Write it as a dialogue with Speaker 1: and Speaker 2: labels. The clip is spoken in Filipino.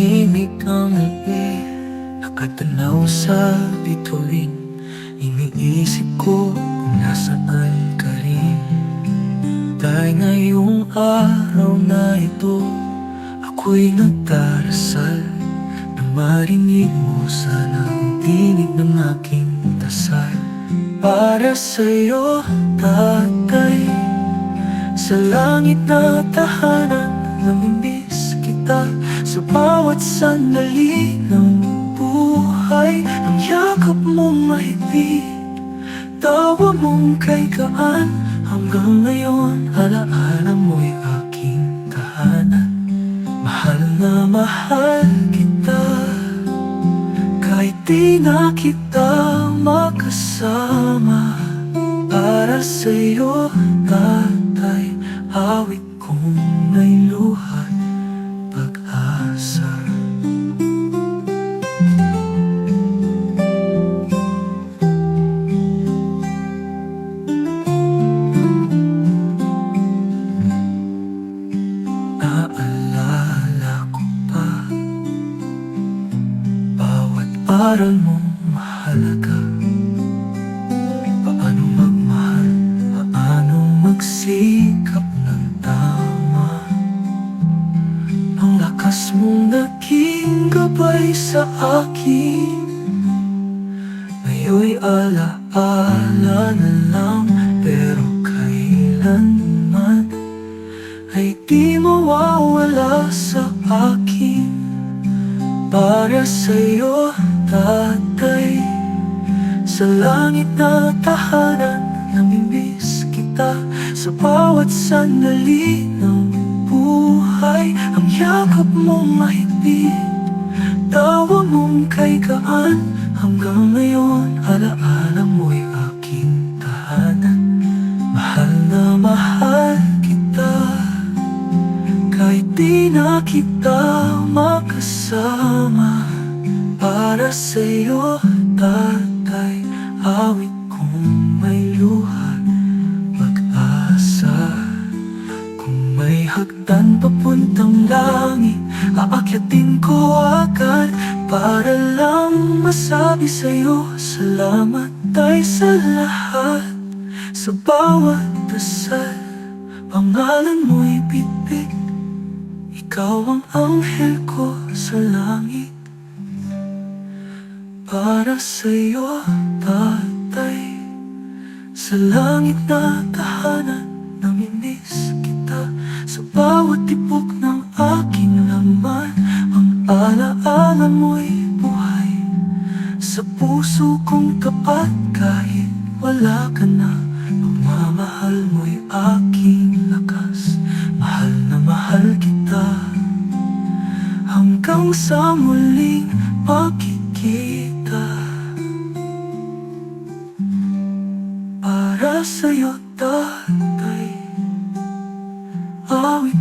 Speaker 1: Tahimik ang gabi Nakatanaw sa bituin. Iniisip ko kung nasaan ka rin. Dahil ngayong araw na ito Ako'y nagdarasal Na marinig mo. Sana ang tinig ng aking dasal. Para sa'yo, tatay Sa langit na tahanan Namimiss kita Sa bawat sandali ng buhay Ang yakap mong mahigpit Tawa mong kay gaan Hanggang ngayon Alaala mo'y aking tahanan. Mahal na mahal kita Kahit di na kita makasama. Para sa'yo, tatay Awit kong may luhat aral mong mahalaga. Paano magmahal? Paano magsikap ng tama? Ang lakas mong naging gabay sa akin. Ngayon'y alaala na lang Pero kailanman Ay di mawawala sa akin. Para sa'yo, tatay Sa langit na tahanan Namimiss kita. Sa bawat sandali ng buhay Ang yakap mong mahigpit. Tawa mong kay gaan Hanggang ngayon Alaala mo'y aking tahanan. Mahal na mahal kita Kahit di na kita makasama Para sa'yo, tatay. Awit kong may luha Pag-asa Kung may hagdan papuntang langit Aakyatin ko agad Para lang masabi sa'yo Salamat ay sa lahat. Sa bawat dasal Pangalan mo'y bitbit. Ikaw ang anghel ko sa langit Para sa'yo, tatay. Sa langit na tahanan Namimiss kita. Sa bawat tibok ng aking laman Ang alaala mo'y buhay. Sa puso kong tapat Kahit wala ka na Pagmamahal mo'y aking lakas. Mahal na mahal kita. Hanggang sa muling pagkikita sa'yo, tatay Awit